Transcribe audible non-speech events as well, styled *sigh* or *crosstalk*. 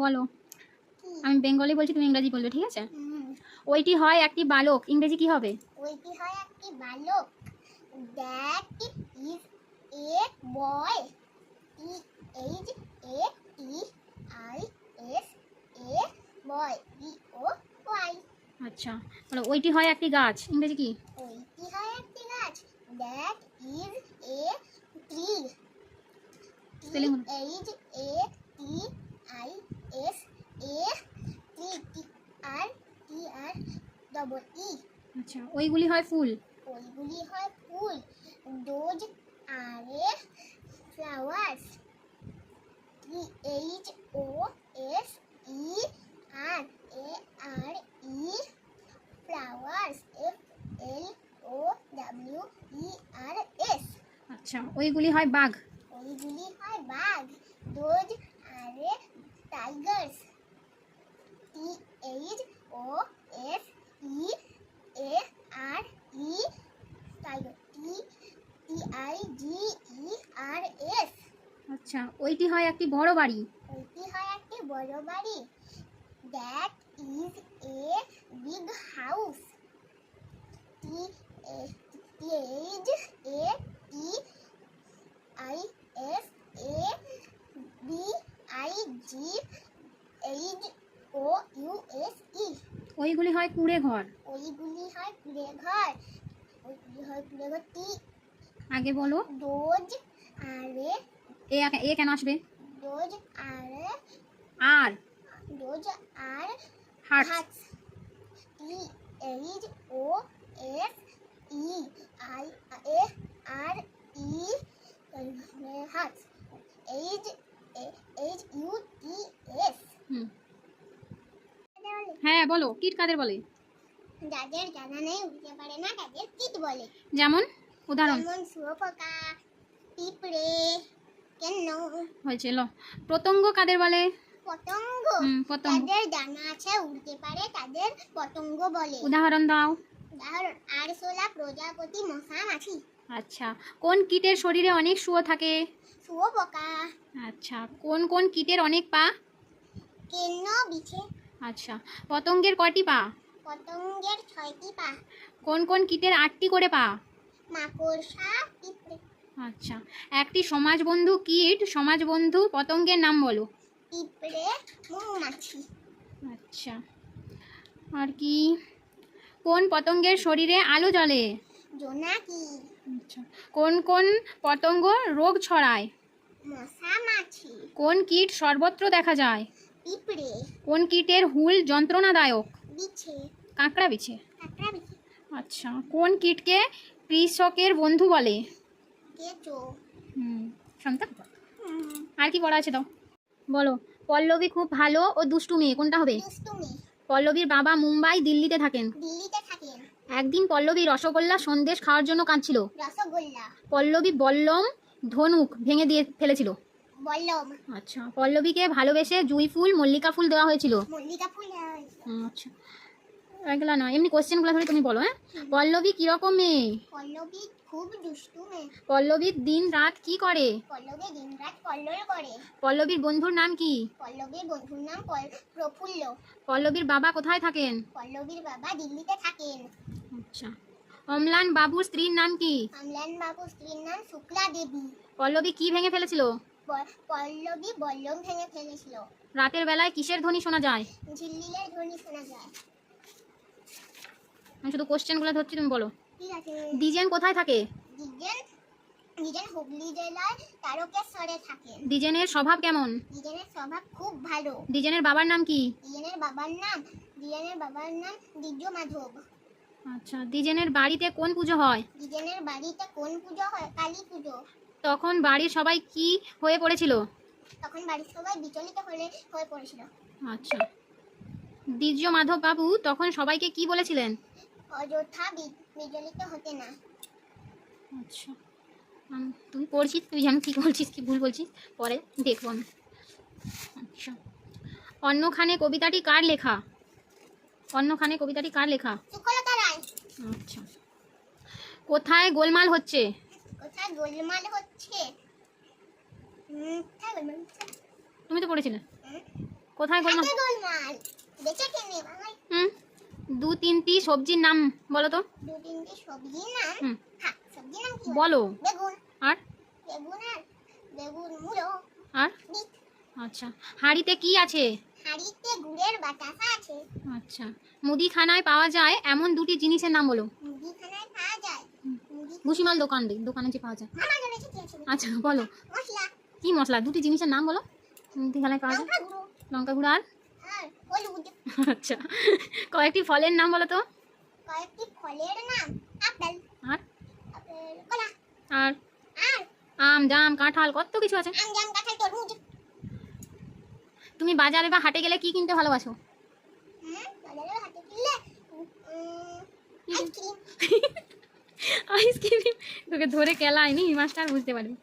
বলো। আমি বেঙ্গলি বলছি তুমি ইংরেজি বলবে ঠিক আছে? ওইটি হয় একটি বালক ইংরেজি কি হবে? ওইটি হয় একটি বালক। That is a boy T H A T I S A boy B O Y আচ্ছা বলো ওইটি হয় একটি গাছ ইংরেজি কি? ওইটি হয় একটি গাছ। That is a tree. H A T I S A tree T R T R double E আচ্ছা ওইগুলি হয় ফুল? ওইগুলি হয় ফুল। Those are a flowers T H O S E are A R E flowers F L O W E R S আচ্ছা ওইগুলি হয় বাঘ? ওইগুলি হয় বাঘ। Those are a tigers T H O S E A R E tiger T T I G E R S আচ্ছা ওইটি হয় একটি বড় বাড়ি। ওইটি হয় একটি বড় বাড়ি। That is a big house T T H A T I S A B I G H O U S E ওইগুলি হয় কুঁড়ে ঘর। ওইগুলি হয় কুড়ে ঘর। ওইগুলি হয় কুড়ে ঘর টি আগে বলো। Dose are. এ এ কেন আসবে? Those are. Are. Those are heart T T O O বলো কিট কাদের বলে? যাদের জানা নেই উঠতে পারে না তাদের কিট বলে। যেমন উদাহরণ। যেমন শুয়োপোকা পিঁপড়ে কেন। হয়েছে ল। প্রত্যঙ্গ কাদের বলে? পতঙ্গ। পতঙ্গ যাদের জানা আছে উড়তে পারে তাদের পতঙ্গ বলে। উদাহরণ দাও। উদাহরণ আরশোলা প্রজাপতি মশা মাছি আচ্ছা কোন কীটের শরীরে অনেক শুয়ো থাকে? শুয়োপোকা। আচ্ছা কোন কোন কীটের অনেক পা? কেন বিছে। আচ্ছা পতঙ্গের কটি পা? পতঙ্গের ছয়টি পা। কোন কোন কীটের আটটি করে পা? মাকড়সা আচ্ছা একটি সমাজবন্ধু কীট সমাজবন্ধু পতঙ্গের নাম বলো। পিঁপড়ে মৌমাছি। আচ্ছা আর কি? কোন পতঙ্গের শরীরে আলো জ্বলে? জোনাকি। আচ্ছা কোন কোন পতঙ্গ রোগ ছড়ায়? মশা মাছি। কোন কীট সর্বত্র দেখা যায়? পিঁপড়ে কোন কীটের হুল যন্ত্রণাদায়ক? বিছে কাঁকড়া বিছে। কাঁকড়া বিছে। আচ্ছা কোন কীটকে কৃষকের বন্ধু বলে? কেঁচো। হুম শুনতে? আর কি পড়া আছে দাও? বলো পল্লবী খুব ভালো ও দুষ্টু মেয়ে কোনটা হবে? পল্লবীর বাবা মুম্বাই দিল্লিতে থাকেন। দিল্লিতে থাকেন। একদিন পল্লবী রসগোল্লা সন্দেশ খাওয়ার জন্য কাঁদছিল। রসগোল্লা। পল্লবী বল্লম ধনুক ভেঙে দিয়ে ফেলেছিল। আচ্ছা পল্লবীকে ভালোবেসে জুই ফুল মল্লিকা ফুল দেওয়া হয়েছিল? মল্লিকা ফুল আচ্ছা। এগুলা না এমনি কোশ্চেনগুলো ধরে তুমি বলো হ্যাঁ? পল্লবী কীরকম মেয়ে? পল্লবী খুব দুষ্টু মেয়ে। পল্লবীর দিন রাত কি করে? পল্লবী দিনরাত কল্লোল করে। পল্লবীর বন্ধুর নাম কি? পল্লবীর বন্ধুর নাম প্রফুল্ল। পল্লবীর বাবা কোথায় থাকেন? পল্লবীর বাবা দিল্লিতে থাকেন। আচ্ছা। অম্লান বাবুর স্ত্রীর নাম কি? আমলান বাবু স্ত্রীর নাম শুক্লা দেবী। পল্লবী কি ভেঙে ফেলেছিল? পল্লবী বল্লম ভেঙে ফেলেছিল। রাতের বেলায় কিসের ধ্বনি শোনা যায়? ঝিল্লিলের ধ্বনি শোনা যায়। আমি শুধু কোশ্চেনগুলো ধরছি তুমি বলো। ঠিক আছে। ডিজেন কোথায় থাকে? দিজেন দিজেন হুগলি জেলায় তারকেশ্বরে থাকেন ডিজেনের স্বভাব কেমন? দিজেনের স্বভাব খুব ভালো। ডিজেনের বাবার নাম কি? দিজেনের বাবার নাম দিজেনের বাবার নাম দিব্য মাধব। আচ্ছা ডিজেনের বাড়িতে কোন পুজো হয়? দিজেনের বাড়িতে কোন পুজো হয়? কালী পুজো। তখন বাড়ির সবাই কি হয়ে পড়েছিল? তখন বাড়ির সবাই বিচলিত হলে হয়ে পড়েছিল। আচ্ছা। দ্বিজ মাধব বাবু তখন সবাইকে কি বলেছিলেন? অযথা বিচলিত হতে না। আচ্ছা। তুই পড়ছিস? তুই জানো কি বলছিস কি ভুল বলছিস? পরে দেখব আমি। আচ্ছা। অন্যখানে কবিতাটি কার লেখা? অন্যখানে কবিতাটি কার লেখা? আচ্ছা। কোথায় গোলমাল হচ্ছে? গোলমাল হচ্ছে? তুমি তো পড়েছিলে। কোথায় গোলমাল হাতে গোলমাল বেঁচে কেনে বাঙালি হুম? দু তিনটি সবজির নাম বলো তো। দু তিনটে সবজির নাম? হুম। সবজির নাম কি বলো। বেগুন। আর? বেগুন আর বেগুন মুলো। আর? আচ্ছা। হাঁড়িতে কি আছে? হাঁড়িতে গুড়ের বাতাসা আছে। আচ্ছা। মুদিখানায় পাওয়া যায় এমন দুটি জিনিসের নাম বলো। মুদিখানায় পাওয়া যায় ভুসিমাল দোকান দোকানে যে পাওয়া যায়। আচ্ছা বলো। মশলা। কি মশলা? দুটি জিনিসের নাম বলো। মুদিখানায় পাওয়া যায়। লঙ্কা গুঁড়ো। আর? আচ্ছা। কয়েকটি ফলের নাম বলো তো। কয়েকটি ফলের নাম। আপেল। আর? কলা। আর? আম জাম কাঁঠাল কত কিছু আছে। আম জাম কাঁঠাল তরমুজ। তুমি বাজারে বা হাটে গেলে কি কিনতে ভালোবাসো? হুম বাজারে হাতে কিনলে আইসক্রিম। *laughs* আইসক্রিম তোকে ধরে কেলায়নি মাস্টার বুঝতে পারবি